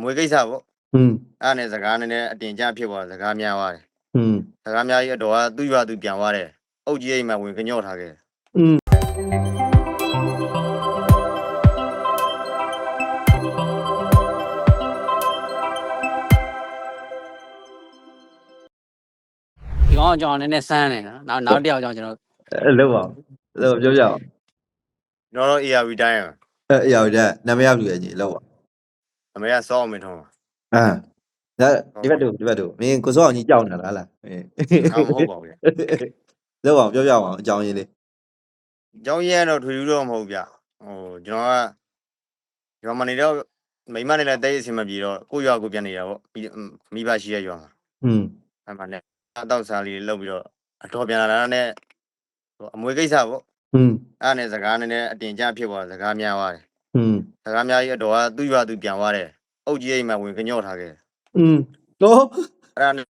မွေကိစ္စပေါ့ อืม အဲ့ဒါနဲ့စကားနည်းနည်းအတင်ကြဖြစ်သွားတယ်စကားများသွားတယ် อืม စကားများကြီးအတော်ကသူ့ရွာသူပြန်သွားတယ်အုတ်ကြီးအိမ်မှာဝင်ကညော့ထားခဲ့တယ် อืม ဒီကောင်အကြောင်းနည်းနည်းစမ်းနေနော်နောက်နောက်တစ်ယောက်အကြောင်းကျွန်တော် အဲ့လောက်ပါလောက်ပြောပြအောင် ကျွန်တော်တို့ ARV တိုင်းရ အဲ့အရာတဲ့နာမည်ရပြီကြီးလောက်ပါ အမေကစောအောင်မင်းထုံးပါ အာဒါဒီဘက်တို့ဒီဘက်တို့မင်းကိုစောအောင်ကြီးကြောက်နေတာလားလားအေး အော်မဟုတ်ပါဘူးဗျ လောက်အောင်ပြောပြအောင်အကြောင်းရင်းလေး အကြောင်းရင်းကတော့ထွေထူးတော့မဟုတ်ဗျဟိုကျွန်တော်ကရွာမနေတော့မိမနဲ့လည်းတိတ်အဆင်မပြေတော့ကိုယ့်ရွာကိုပြန်နေတာပေါ့မိမိဘရှိရဲ့ရွာမှာ อืม အဲ့မှာနဲ့အတော့စားလေးလုပ်ပြီးတော့အတော်ပြန်လာတာနဲ့ဟိုအမွေကိစ္စပေါ့ อืม အဲ့ဒါနဲ့စကားနည်းနည်းအတင်ကြဖြစ်သွားတယ်စကားများသွားတယ် อืม စကားများကြီးအတော်ကသူ့ရွာသူပြန်သွားတယ်အုတ်ကြီးအိမ်မှာဝင်ကညော့ထားခဲ့တယ် อืมတော့ အဲ့ဒါနဲ့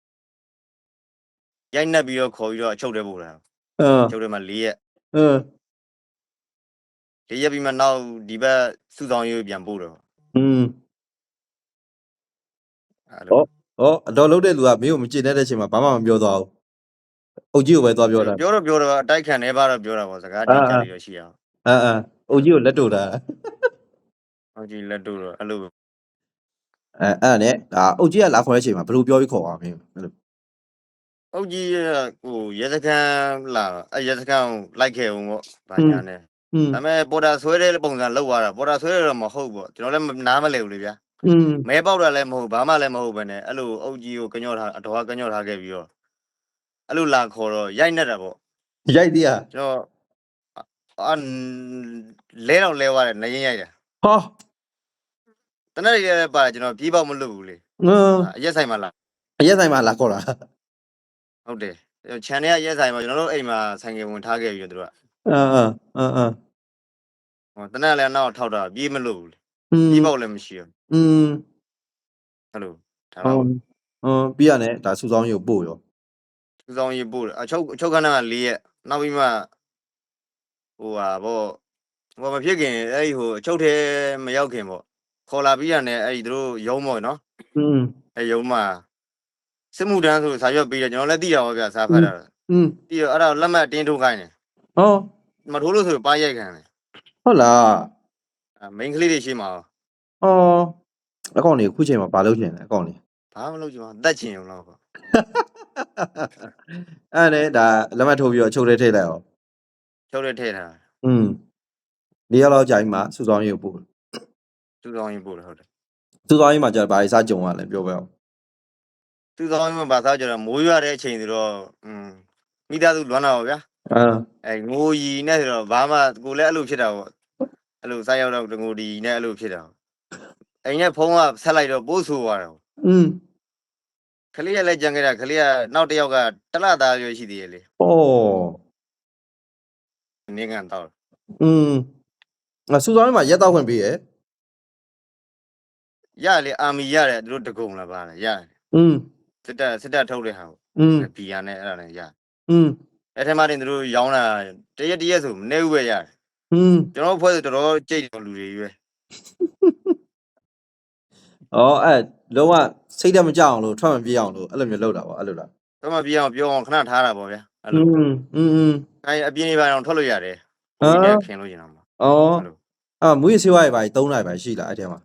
ရိုက်နှက်ပြီးတော့ခေါ်ပြီးတော့အချုပ်ထဲပို့တာ အာ အချုပ်ထဲမှာ၄ရက် အင်း ၄ရက်ပြီးမှနောက်ဒီဘက်စုဆောင်ရေးကိုပြန်ပို့တော့ อืม အဲ့ ဟော လို ဟောအတော်လုံးတဲ့လူကမင်းကိုမကျင်တဲ့အချိန်မှာဘာမှမပြောသွားဘူးအုတ်ကြီးကိုပဲသွားပြောတာ ပြောတော့ပြောတော့အတိုက်ခံနေပါတော့ပြောတာပေါ့စကားတင်ကြပြီးတော့ရှိအောင် အာအာအုတ်ကြီးကိုလက်တို့တာ ဟုတ်ကြီးလက်တို့တော့အဲ့လို အဲအဲ့ဒါနဲ့ဒါအုတ်ကြီးကလာခေါ်တဲ့အချိန်မှာဘယ်လိုပြောပြီးခေါ်အောင်မင်းအဲ့လို အုတ်ကြီးကဟိုရဲစခန်းလာအဲ့ရဲစခန်းကိုလိုက်ခဲ့အောင်ပေါ့ဗာညာနဲ့ อืม ဒါပေမဲ့ပေါ်တာဆွဲတဲ့ပုံစံလောက်သွားတာပေါ်တာဆွဲရတော့မဟုတ်ပေါ့ကျွန်တော်လည်းနားမလဲဘူးလေဗျာ อืม မဲပေါက်တာလည်းမဟုတ်ဘာမှလည်းမဟုတ်ပဲနဲ့အဲ့လိုအုတ်ကြီးကိုကညော့ထားအတော်ကကညော့ထားခဲ့ပြီးတော့အဲ့လိုလာခေါ်တော့ရိုက်နေတာပေါ့ ရိုက်သေးရ ကျွန်တော်အာလဲတော့လဲသွားတယ်နေရင်ရိုက်တယ် ဟော တနက်ရရပါကျွန်တော်ပြေးပေါက်မလွတ်ဘူးလေငါအရက်ဆိုင်မှာလာအရက်ဆိုင်မှာလာခေါ်တာဟုတ်တယ်ခြံထဲကရက်ဆိုင်မှာကျွန်တော်တို့အိမ်မှာဆိုင်ကယ်ဝင်ထားခဲ့ပြီးတော့သူတို့ကအာအာအာဟောတနက်လည်းနောက်ထောက်တာပြေးမလွတ်ဘူးလေပြေးပေါက်လည်းမရှိဘူးอืมဟဲ့လို့ဒါတော့အင်းပြီးရနဲ့ဒါစူဆောင်းရေပို့ရောစူဆောင်းရေပို့အချုပ်အချုပ်ခဏက၄ရက်နောက်ပြီးမှဟိုဟာဗောဟိုမဖြစ်ခင်အဲ့ဟိုအချုပ်ထဲမရောက်ခင်ဗော ခေါ်လာပြီးရတယ်အဲ့ဒီသူတို့ရုံးပေါ့နော် อืม အဲ့ရုံးမှာစစ်မှုတန်းဆိုစာရွက်ပေးတယ်ကျွန်တော်လည်းသိတာပါဗျာစာဖတ်တာ อืม ပြီးတော့အဲ့ဒါကိုလက်မှတ်တင်းထုတ်ခိုင်းတယ် ဟော မထိုးလို့ဆိုရင်ပါရိုက်ခံတယ် ဟုတ်လား အဲမိန်းကလေးတွေရှိမှာ ဟောအကောင်နေခုချိန်မှာဘာလုပ်ချင်လဲအကောင်နေ ဘာမှမလုပ်ကြပါဘူးတက်ချင်အောင်လို့ပေါ့ အဲ့ဒါနဲ့ဒါလက်မှတ်ထိုးပြီးတော့ချုပ်ထဲထည့်လိုက်အောင် ချုပ်တဲ့ထည့်ထား อืม၄ရက်လောက်ကြာပြီးမှစူဆောင်းကြီးကိုပို့ သူဆောင်ရေးပို့တယ်ဟုတ်တယ် စူဆောင်းကြီးမှာကြာဘာတွေစားကြုံရလဲပြောပြအောင် သူဆောင်ရေးမှာဘာသာကြတော့မိုးရွာတဲ့အချိန်ဆိုတော့อืมမိသားစုလွမ်းတာပါဗျာ အာ အဲငိုရီနဲ့ဆိုတော့ဘာမှကိုလည်းအဲ့လိုဖြစ်တာပေါ့အဲ့လိုစားရောက်တော့ငိုရီနဲ့အဲ့လိုဖြစ်တာပေါ့အိမ်နဲ့ဖုန်းကဆက်လိုက်တော့ပို့ဆိုသွားတယ် อืม ခလေးကလည်းကြံခဲ့တာခလေးကနောက်တစ်ယောက်ကတလသားရွေးရှိသေးတယ်လေ ဩ နေကန်တော့ อืมငါစူဆောင်းကြီးမှာရက်တော့ခွင့်ပေးရယ် ရလေအာမီရတယ်သူတို့တကုံလာပါလားရတယ် อืม စစ်တပ်စစ်တပ်ထုတ်တဲ့ဟာကို อืม ဘီယာနဲ့အဲ့ဒါနဲ့ရ อืม အဲ့ထက်မှတင်သူတို့ရောင်းတာတရက်တရက်ဆိုမနေဘူးပဲရတယ် อืม ကျွန်တော်တို့ဖွဲ့ဆိုတော်တော်ကြိတ်တော်လူတွေရွေး ဩအဲ့လုံးဝစိတ်ဓာတ်မကြအောင်လို့ထွက်မပြေးအောင်လို့အဲ့လိုမျိုးလုပ်တာပါအဲ့လိုလား တော့မပြေအောင်ပြောအောင်ခဏထားတာပေါ့ဗျာအဲ့ อื လို มอืมอืม အဲအပြင်းနေပါအောင်ထွက်လို့ရတယ် အာ ဒီနဲ့ခင်လို့ကျင်တော့မှာ ဩ အဲ့လို အာမွေးဆေးဝါးတွေပါသုံးလိုက်ပါရှိလားအဲ့ထဲမှာ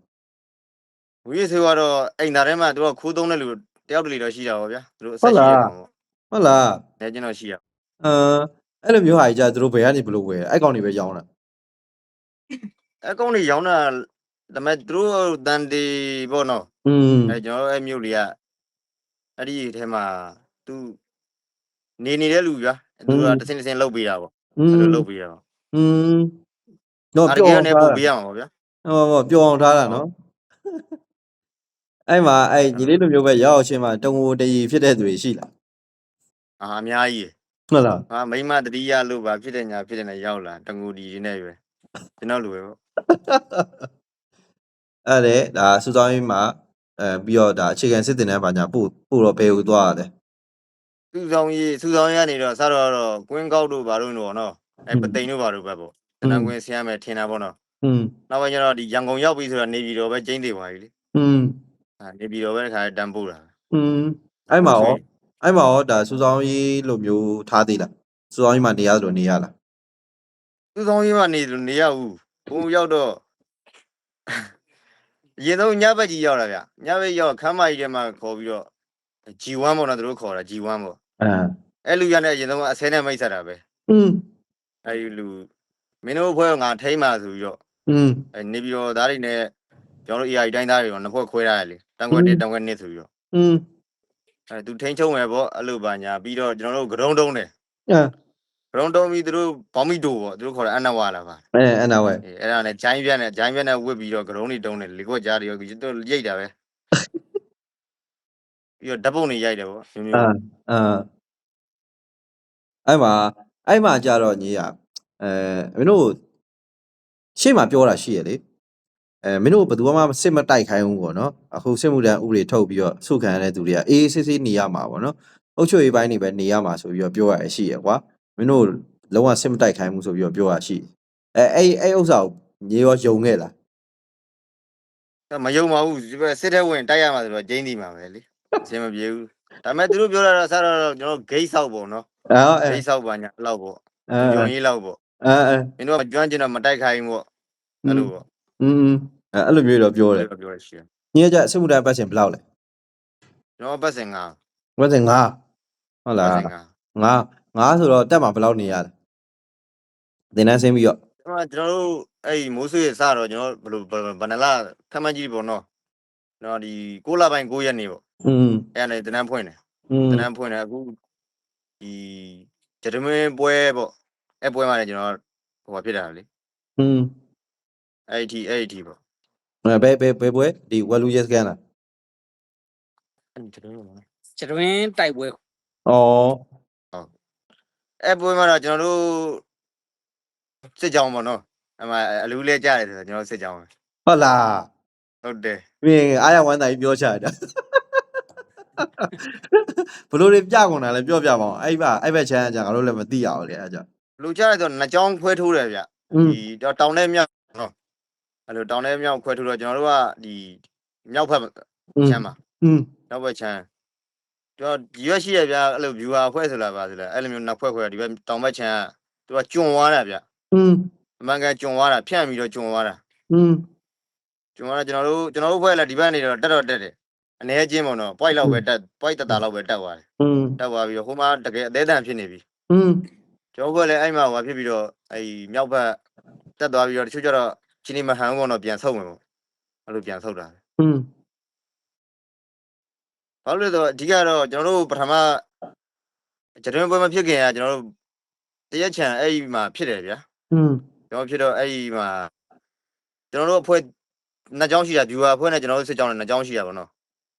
ဝီးဆေးကတော့အိမ်သားထဲမှာသူကခိုးသုံးတဲ့လူတယောက်တလေတော့ရှိတာပေါ့ဗျာသူတို့အဆက်ရှိရမှာပေါ့ ဟုတ်လား နေကျင်တော့ရှိရ အာအဲ့လိုမျိုးဟာကြီးကြာသူတို့ဘယ်ကနေဘလို့ဝယ်အဲ့ကောင်တွေပဲရောင်းတာ အကောင့်တွေရောင်းတာဒါပေမဲ့သူတို့တန်တီပေါ့နော် อืม အဲကျွန်တော်တို့အဲ့မြို့လေးကအဲ့ဒီထဲမှာသူနေနေတဲ့လူဗျာသူကတစ်စင်းတစ်စင်းလုတ်ပေးတာပေါ့ อื အဲ့ ม လိုလုတ်ပေးတာပေါ့ อืมတော့ အား ပြော က အောင် နဲ့ ထား ပို့ တာ ပေးရမှာပေါ့ဗျာ ဟောဟောပြောအောင်ထားတာနော် အဲ့မှာအဲ့ညီလေးလိုမျိုးပဲရောက်ချင်းမှာတုံငိုတရီဖြစ်တဲ့သူတွေရှိလား အာအများကြီး ဟုတ်လား ဟာမိမတတိယလို့ပါဖြစ်တဲ့ညာဖြစ်တဲ့ညာရောက်လာတငူဒီတွေနဲ့ရွယ်ကျွန်တော်လူပဲပေါ့ အဲ့ဒါဒါစူဆောင်းရေးမှာအဲပြီးတော့ဒါအခြေခံစစ်တင်တဲ့ဘာညာပို့ပို့တော့ဘယ်ကိုသွားရလဲ သူဆောင်ရေးသူဆောင်ရနေတော့စတော့တော့ကွင်းကောက်တို့ဘာလို့တော့နော်အဲပသိမ်တို့ဘာလို့ပဲပေါ့တနန်ကွင်းဆင်းရမယ်ထင်တာပေါ့နော် อืม နောက်ပိုင်းကျတော့ဒီရန်ကုန်ရောက်ပြီဆိုတော့နေပြည်တော်ပဲကျင်းသေးပါပြီလေ อืม အာနေပြီးတော့ပဲတခါတန်းပို့တာ อืมအဲ့မှာရောအဲ့မှာရောဒါစူဆောင်းရေးလိုမျိုးထားသေးလားစူဆောင်းရေးမှာနေရသလိုနေရလား သူဆောင်ကြီးကနေနေရဘူးဘုံရောက်တော့အရင်ဆုံးညဘက်ကြီးရောက်လာဗျညဘက်ရောက်ခမ်းမကြီးထဲမှာခေါ်ပြီးတော့ G1 ပေါ့နော်သူတို့ခေါ်တာ G1 ပေါ့ အာ အဲ့လူရနဲ့အရင်ဆုံးအဆဲနဲ့မိတ်ဆက်တာပဲ อืม အဲ့ဒီလူမင်းတို့ဘွဲကငါထိမ့်ပါဆိုပြီးတော့ อืม အဲ့နေပြီးတော့သားတွေနဲ့ ကျွန်တော်တို့ AI တိုင်းသားတွေတော့နှစ်ဖွဲ့ခွဲထားရလေတန်ခွက်တစ်တန်ခွက်နှစ်ဆိုပြီးတော့อืมအဲ့သူထိန်းချုံမယ်ပေါ့အဲ့လိုပါညာပြီးတော့ကျွန်တော်တို့ဂရုံးတုံးတယ်အာဂရုံးတုံးပြီးသူတို့ဘောင်းမီတိုပေါ့သူတို့ခေါ်တာအနဝါလာပါအဲအဲ့နာဝဲအေးအဲ့ဒါနဲ့ဂျိုင်းပြက်နဲ့ဂျိုင်းပြက်နဲ့ဝစ်ပြီးတော့ဂရုံးတွေတုံးတယ်လေကွက်ကြားတွေရောသူတို့ရိတ်တာပဲပြီးတော့ဓာတ်ပုံတွေရိုက်တယ်ပေါ့မျိုးအာမျိုးအာအဲ့မှာအဲ့မှာကြတော့ညီရအဲမင်းတို့ရှေ့မှာပြောတာရှိရလေ အဲမင်းတို့ဘယ်သူမှစစ်မတိုက်ခိုင်းဘူးပေါ့နော်အခုစစ်မှုတန်းဥပဒေထုတ်ပြီးတော့ဆုခံရတဲ့သူတွေကအေးအေးဆေးဆေးနေရမှာပေါ့နော်အုတ်ချွေပိုင်းနေပဲနေရမှာဆိုပြီးတော့ပြောရရရှိရကွာမင်းတို့လုံးဝစစ်မတိုက်ခိုင်းဘူးဆိုပြီးတော့ပြောရရှိအဲအဲ့အဲ့ဥစ္စာကိုညီရောယုံခဲ့လားမယုံပါဘူးဒီဘက်စစ်တဲ့ဝင်တိုက်ရမှာဆိုတော့ဂျိန်းဒီမှာပဲလေအဆင်မပြေဘူးဒါပေမဲ့သူတို့ပြောတာတော့ဆက်တော့ကျွန်တော်ဂိတ်ဆောက်ပေါ့နော်အော်အဲဂိတ်ဆောက်ပါညာလောက်ပေါ့အဲဂျုံကြီးလောက်ပေါ့အဲအဲမင်းတို့ကကျွမ်းကျင်တော့မတိုက်ခိုင်းဘူးပေါ့အဲ့လိုပေါ့ อืมအဲအဲ့လိုမျိုးတော့ပြောတယ် အဲ့လိုပြောရရှိတယ် ညီကစစ်မှုတန်းပတ်စင်ဘယ်လောက်လဲ ကျွန်တော်ပတ်စင်ငါ ပတ်စင်9ဟုတ်လား ပတ်စင်ငါ ငါငါဆိုတော့တက်မှာဘယ်လောက်နေရလဲသင်တန်းဆင်းပြီးတော့ ကျွန်တော်ကျွန်တော်တို့အဲ့ဒီမိုးဆွေးစတော့ကျွန်တော်ဘယ်လိုဘယ်နလာခမ်းမကြီးပေါ့နော်ကျွန်တော်ဒီ6လပိုင်း9ရက်နေပေါ့ อืม အဲ့ဒါနဲ့တနန်းဖွင့်တယ် อืม တနန်းဖွင့်တယ်အခုဒီဂျဒမင်းပွဲပေါ့အဲ့ပွဲမှာလည်းကျွန်တော်ဟိုဘာဖြစ်တာလေ อืม အဲ့ဒီအဲ့ဒီပေါ့အဲဘယ်ဘယ်ဘယ်ပွဲဒီဝက်လူရက်စကန်လားအဲ့ဒီဂျဒမင်းပေါ့ကျတွင်းတိုက်ပွဲဩအဲ့ပွဲမှာတော့ကျွန်တော်တို့စစ်ကြောင်းပေါ့နော်အမအလူလေးကြားတယ်ဆိုတော့ကျွန်တော်စစ်ကြောင်းပဲဟုတ်လားဟုတ်တယ်မင်းအားရဝမ်းသာကြီးပြောချတာဘလို့တွေပြကုန်တာလဲပြောပြပါအောင်အဲ့ဘအဲ့ဘက်ချမ်းကကြာငါတို့လည်းမသိရအောင်လေအဲ့ကြောင့်လူကြားတယ်ဆိုတော့နှစ်ကြောင်းခွဲထိုးတယ်ဗျอืมဒီတော့တောင်ထဲမြောက်နော် အဲ့လိုတောင်ထဲမြောက်ခွဲထိုးတော့ကျွန်တော်တို့ကဒီမြောက်ဖက်ချမ်းမှာ อืม မြောက်ဖက်ချမ်းကျွန်တော်ဒီရွက်ရှိရဗျအဲ့လို viewer ဖွဲ့ဆိုလာပါဆိုလဲအဲ့လိုမျိုးနှစ်ဖွဲ့ခွဲဒီဘက်တောင်ဘက်ချမ်းကသူကကျွံသွားတာဗျ อืม အမှန်ကန်ကျွံသွားတာဖြန့်ပြီးတော့ကျွံသွားတာ อืม ကျွံသွားတာကျွန်တော်တို့ကျွန်တော်တို့ဖွဲ့လည်းဒီဘက်နေတော့တက်တော့တက်တယ်အနေချင်းပေါ့နော် point လောက်ပဲတက် point တတာလောက်ပဲတက်သွားတယ် อืม တက်သွားပြီးတော့ဟိုမှာတကယ်အသေးတန်ဖြစ်နေပြီ อืม ကျွန်တော်ကလည်းအဲ့မှာဟိုဖြစ်ပြီးတော့အဲ့မြောက်ဘက်တက်သွားပြီးတော့တချို့ကျတော့ ချင်းနေမဟန်ဘောတော့ပြန်ဆုတ်မယ်ပေါ့အဲ့လိုပြန်ဆုတ်တာ อืม ဘာလို့လဲဆိုတော့အဓိကတော့ကျွန်တော်တို့ပထမဂျဒင်းပွဲမဖြစ်ခင်ကကျွန်တော်တို့တရက်ချန်အဲ့ဒီမှာဖြစ်တယ်ဗျာ อืม ကျွန်တော်ဖြစ်တော့အဲ့ဒီမှာကျွန်တော်တို့အဖွဲ့နှစ်ကြောင်းရှိတာ viewer အဖွဲ့နဲ့ကျွန်တော်တို့စစ်ကြောင်းနဲ့နှစ်ကြောင်းရှိတာပေါ့နော်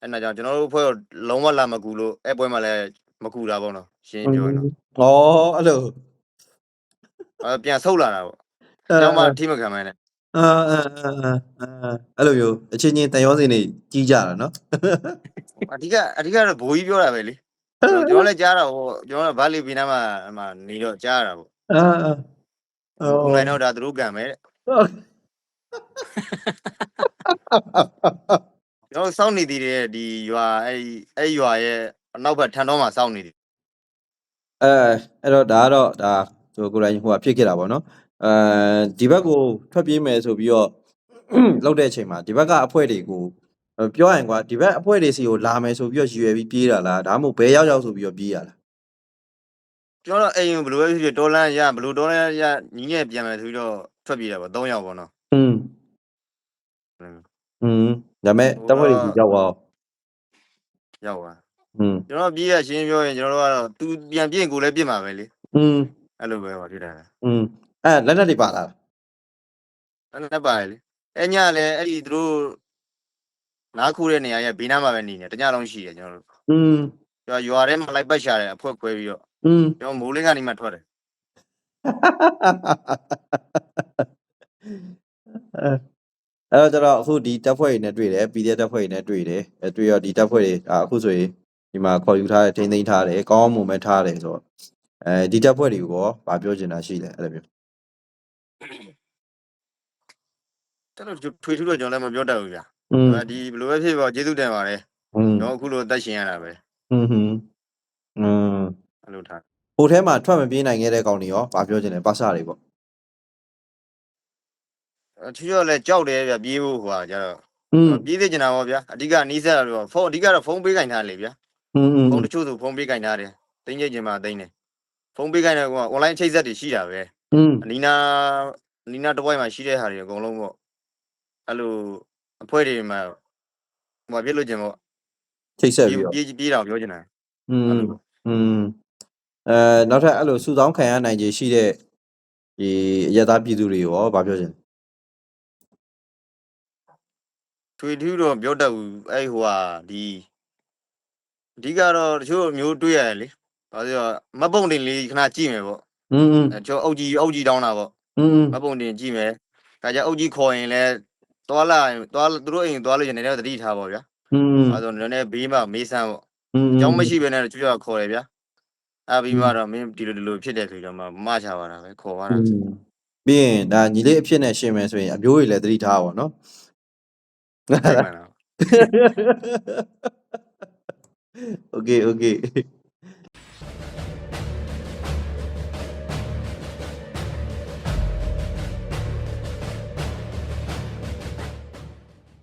အဲ့နှစ်ကြောင်းကျွန်တော်တို့အဖွဲ့ကိုလုံးဝလာမကူလို့အဲ့ပွဲမှာလည်းမကူတာပေါ့နော်ရှင်းပြောရင်တော့ ဩအဲ့လို အဲ့ပြန်ဆုတ်လာတာပေါ့ အဲ ကျောင်းမှာထိမခံမဲနဲ့ အာ အာ အာ အဲ့လိုမျိုး အချင်းချင်းတန်ရောစင်နေကြီးကြတာနော် အဓိက အဓိကတော့ဘိုးကြီးပြောတာပဲလေ ကျွန်တော်လည်းကြားတာဟိုကျွန်တော်ကဘာလီပီနာမှာအမှနေတော့ ကြားရတာပေါ့ အာ အာဘုံလိုက်တော့ ဒါ သူတို့ကံပဲတဲ့ ကျွန်တော်စောင့်နေသေးတယ် ဒီရွာ အဲ့ဒီ အဲ့ရွာရဲ့ အနောက်ဘက် ထန်တော်မှာ စောင့်နေတယ် အဲ အဲ့တော့ ဒါကတော့ ဒါဆိုကိုယ်တိုင် ဟိုဟာ ဖြစ်ခဲ့တာပေါ့နော် အဲဒီဘက်ကိုထွက်ပြေးမယ်ဆိုပြီးတော့ လောက်တဲ့အချိန်မှာဒီဘက်ကအဖွဲတွေကိုပြောရရင်ကွာဒီဘက်အဖွဲတွေစီကိုလာမယ်ဆိုပြီးတော့ရည်ရွယ်ပြီးပြေးတာလားဒါမှမဟုတ်ဘယ်ရောက်ရောက်ဆိုပြီးတော့ပြေးရလား ကျွန်တော်အိမ်ကိုဘယ်လိုပဲဖြစ်ဖြစ်ဒေါ်လာရဘယ်လိုဒေါ်လာရညီငယ်ပြန်မယ်ဆိုပြီးတော့ထွက်ပြေးတာပေါ့၃ယောက်ပေါ့နော် อืม อืม อืมဒါမဲ့တဖွဲတွေစီရောက်အောင် ရောက်သွား อืม ကျွန်တော်ပြေးရရှင်းပြောရင်ကျွန်တော်တို့ကတော့ तू ပြန်ပြေးရင်ကိုလည်းပြစ်မှာပဲလေ อืม အဲ့လိုပဲဟောဖြစ်တာ อืม အဲလက်နက်တွေပါလား အဲ့နဲ့ပါလေအဲ့ညလည်းအဲ့ဒီသူတို့နားခူတဲ့နေရာရဲ့ဘေးနားမှာပဲနေနေတညလုံးရှိတယ်ကျွန်တော်တို့ อืม ကျွန်တော်ရွာထဲမှာလိုက်ပတ်ရှာတယ်အဖွဲခွဲပြီးတော့ อืม ကျွန်တော်မိုးလင်းကနေမှထွက်တယ် အဲအဲ့တော့ကျတော့အခုဒီတပ်ဖွဲ့တွေနဲ့တွေ့တယ် PDF တပ်ဖွဲ့တွေနဲ့တွေ့တယ်အဲတွေ့ရောဒီတပ်ဖွဲ့တွေအာအခုဆိုရင်ဒီမှာခေါ်ယူထားတယ်ထိန်းသိမ်းထားတယ်ကောင်းအောင်မွန်မဲ့ထားတယ်ဆိုတော့အဲဒီတပ်ဖွဲ့တွေကိုရောဗာပြောချင်တာရှိတယ်အဲ့လိုမျိုး တော်တော်ထွေထူးတော့ကျွန်တော်လည်းမပြောတတ်ဘူးဗျာ อืม ဒီဘယ်လိုပဲဖြစ်ပါကျေးဇူးတင်ပါတယ် อืม ကျွန်တော်အခုလိုတက်ရှင်ရတာပဲ อืมอืมอืม အဲ့လိုထား ဟိုထဲမှာထွက်မပြေးနိုင်ခဲ့တဲ့ကောင်တွေရောဘာပြောချင်လဲပါစတွေပေါ့ အချီရောလဲကြောက်တယ်ဗျပြေးဖို့ဟိုဟာကျတော့ อืม ပြေးသေးချင်တာပေါ့ဗျာအဓိကနီးစပ်တော့ဖုန်းအဓိကတော့ဖုန်းပေးကင်ထားလေဗျာ อืมอืม ဖုန်းတချို့ဆိုဖုန်းပေးကင်ထားတယ်တင်းကျိတ်ချင်မှတင်းတယ်ဖုန်းပေးကင်တဲ့ကောင်က online ချိတ်ဆက်တွေရှိတာပဲ อืม အနီနာအနီနာတစ်ဝိုက်မှာရှိတဲ့ဟာတွေအကုန်လုံးပေါ့ အဲ့လိုအဖွဲ့တွေမှာဟိုဘာဖြစ်လို့ကျင်ပေါ့ ချိတ်ဆက်ပြီးတော့ ပြေးပြေးတော့ပြောချင်တာ อืม အဲ့လို อืมအဲနောက်ထပ်အဲ့လိုစုဆောင်းခံရနိုင်ခြေရှိတဲ့ဒီအရသားပြည်သူတွေရောဘာပြောချင်လဲ ထွေထူးတော့ပြောတတ်ဘူးအဲ့ဟိုဟာဒီအဓိကတော့တချို့မျိုးတွေ့ရတယ်လေဘာလို့လဲဆိုတော့မတ်ပုံတင်လေးခဏကြည့်မယ်ပေါ့ อืมอืม အဲကျွန်တော်အုတ်ကြီးအုတ်ကြီးတောင်းတာပေါ့ อืม မတ်ပုံတင်ကြည့်မယ်ဒါကြအုတ်ကြီးခေါ်ရင်လဲ သွားလာရင်သွားသူတို့အိမ်သွားလို့ရင်လည်းတတိထားပါဗျာ อืม အဲဆိုနည်းနည်းဘေးမှာမေးဆန်းပေါ့ อืม အကြောင်းမရှိဘဲနဲ့ကျွတ်ခေါ်တယ်ဗျာအဲပြီးမှတော့မင်းဒီလိုဒီလိုဖြစ်တယ်ဆိုတော့မှမချပါတာပဲခေါ်ပါတာ ပြီးရင်ဒါညီလေးအဖြစ်နဲ့ရှင်းမယ်ဆိုရင်အမျိုးတွေလည်းသတိထားပါတော့နော် အဲ့မှန်လား โอเคโอเค